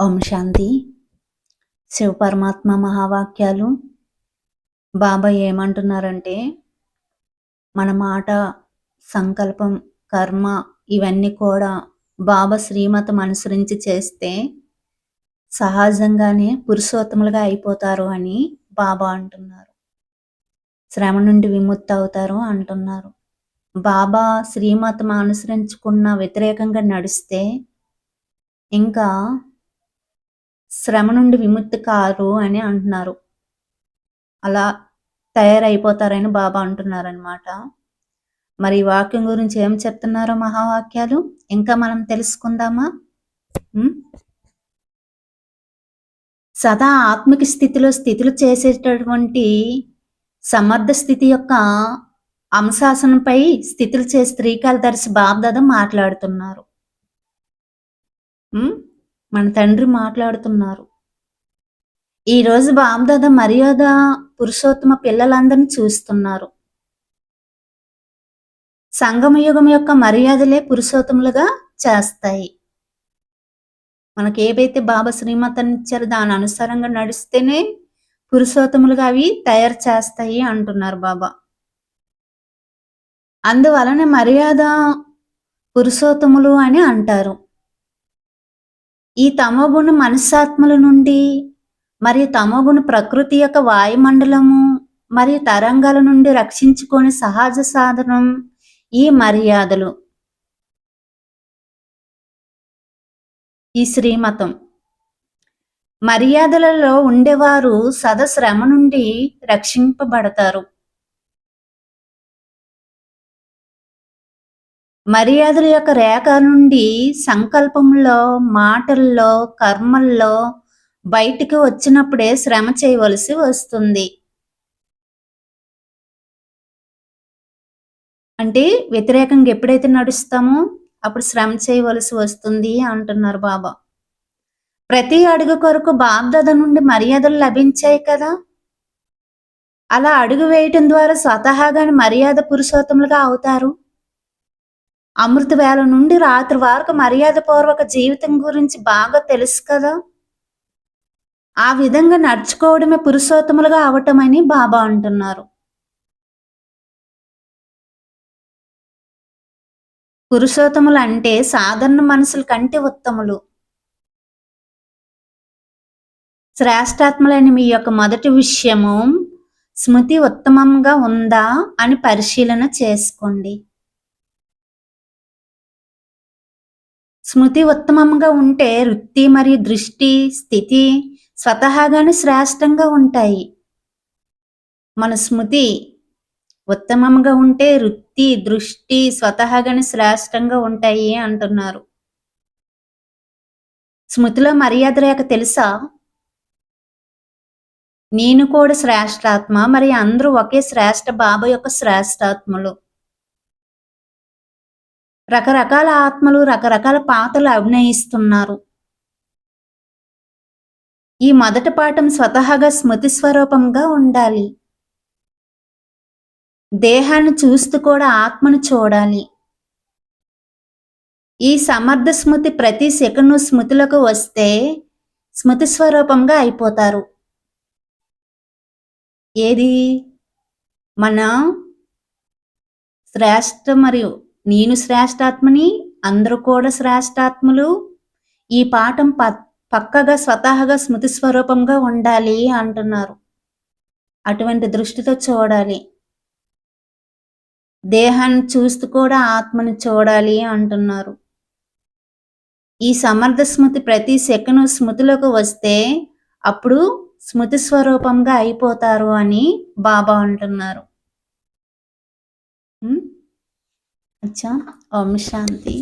ఓం శాంతి. శివ పరమాత్మ మహావాక్యాలు. బాబా ఏమంటున్నారంటే మన మాట సంకల్పం కర్మ ఇవన్నీ కూడా బాబా శ్రీమతం అనుసరించి చేస్తే సహజంగానే పురుషోత్తములుగా అయిపోతారు అని బాబా అంటున్నారు. శ్రమ నుండి విముక్తి అవుతారు అంటున్నారు. బాబా శ్రీమతం అనుసరించుకున్న వ్యతిరేకంగా నడిస్తే ఇంకా శ్రమ నుండి విముక్తి కారు అని అంటున్నారు. అలా తయారైపోతారని బాబా అంటున్నారనమాట మరి వాక్యం గురించి ఏం చెప్తున్నారో మహావాక్యాలు? ఇంకా మనం తెలుసుకుందామా? సదా ఆత్మిక స్థితిలో స్థితులు చేసేటటువంటి సమర్థ స్థితి యొక్క అంశాసనంపై స్థితులు చేసి శ్రీకాళదర్శి బాబ్దాద మాట్లాడుతున్నారు. మన తండ్రి మాట్లాడుతున్నారు. ఈరోజు బాబ్దాద మర్యాద పురుషోత్తమ పిల్లలందరినీ చూస్తున్నారు. సంగమయుగం యొక్క మర్యాదలే పురుషోత్తములుగా చేస్తాయి. మనకి ఏవైతే బాబా శ్రీమతాన్ని ఇచ్చారో దాని అనుసారంగా నడిస్తేనే పురుషోత్తములుగా అవి తయారు చేస్తాయి అంటున్నారు బాబా. అందువలన మర్యాద పురుషోత్తములు అని అంటారు. ఈ తమోగుణ మనస్సాత్మల నుండి మరియు తమోగుణ ప్రకృతి యొక్క వాయుమండలము మరియు తరంగాల నుండి రక్షించుకొని సహజ సాధనం ఈ మర్యాదలు. ఈ శ్రీమతం. మర్యాదలలో ఉండేవారు సదశ్రమ నుండి రక్షింపబడతారు. మర్యాదల యొక్క రేఖ నుండి సంకల్పంలో మాటల్లో కర్మల్లో బయటికి వచ్చినప్పుడే శ్రమ చేయవలసి వస్తుంది. అంటే వ్యతిరేకంగా ఎప్పుడైతే నడుస్తామో అప్పుడు శ్రమ చేయవలసి వస్తుంది అంటున్నారు బాబా. ప్రతి అడుగు కొరకు బాబ్దాద నుండి మర్యాదలు లభించాయి కదా. అలా అడుగు వేయటం ద్వారా స్వతహాగాని మర్యాద పురుషోత్తములుగా అవుతారు. అమృత వేళ నుండి రాత్రి వరకు మర్యాదపూర్వక జీవితం గురించి బాగా తెలుసు కదా. ఆ విధంగా నడుచుకోవడమే పురుషోత్తములుగా అవటమని బాబా అంటున్నారు. పురుషోత్తములు అంటే సాధారణ మనసుల కంటే ఉత్తములు. శ్రేష్టాత్మలైన మీ యొక్క మొదటి విషయము స్మృతి ఉత్తమంగా ఉందా అని పరిశీలన చేసుకోండి. స్మృతి ఉత్తమంగా ఉంటే వృత్తి మరియు దృష్టి స్థితి స్వతహాగానే శ్రేష్టంగా ఉంటాయి. మన స్మృతి ఉత్తమంగా ఉంటే వృత్తి దృష్టి స్వతహాగానే శ్రేష్టంగా ఉంటాయి అంటున్నారు. స్మృతిలో మర్యాద రేఖ తెలుసా? నేను కూడా శ్రేష్టాత్మ మరి అందరూ ఒకే శ్రేష్ట బాబా యొక్క శ్రేష్టాత్మలు. రకరకాల ఆత్మలు రకరకాల పాత్రలు అభినయిస్తున్నారు. ఈ మొదటి పాఠం స్వతహాగా స్మృతి స్వరూపంగా ఉండాలి. దేహాన్ని చూస్తూ కూడా ఆత్మను చూడాలి. ఈ సమర్థ స్మృతి ప్రతి సెకండ్ స్మృతులకు వస్తే స్మృతి స్వరూపంగా అయిపోతారు. ఏది? మన శ్రేష్ట మరియు నేను శ్రేష్టాత్మని అందరూ కూడా శ్రేష్టాత్ములు. ఈ పాఠం ప పక్కగా స్వతహాగా స్మృతి స్వరూపంగా ఉండాలి అంటున్నారు. అటువంటి దృష్టితో చూడాలి. దేహాన్ని చూస్తూ కూడా ఆత్మని చూడాలి అంటున్నారు. ఈ సమర్థ స్మృతి ప్రతి సెకండ్ స్మృతిలోకి వస్తే అప్పుడు స్మృతి స్వరూపంగా అయిపోతారు అని బాబా అంటున్నారు. আচ্ছা ওম শান্তি।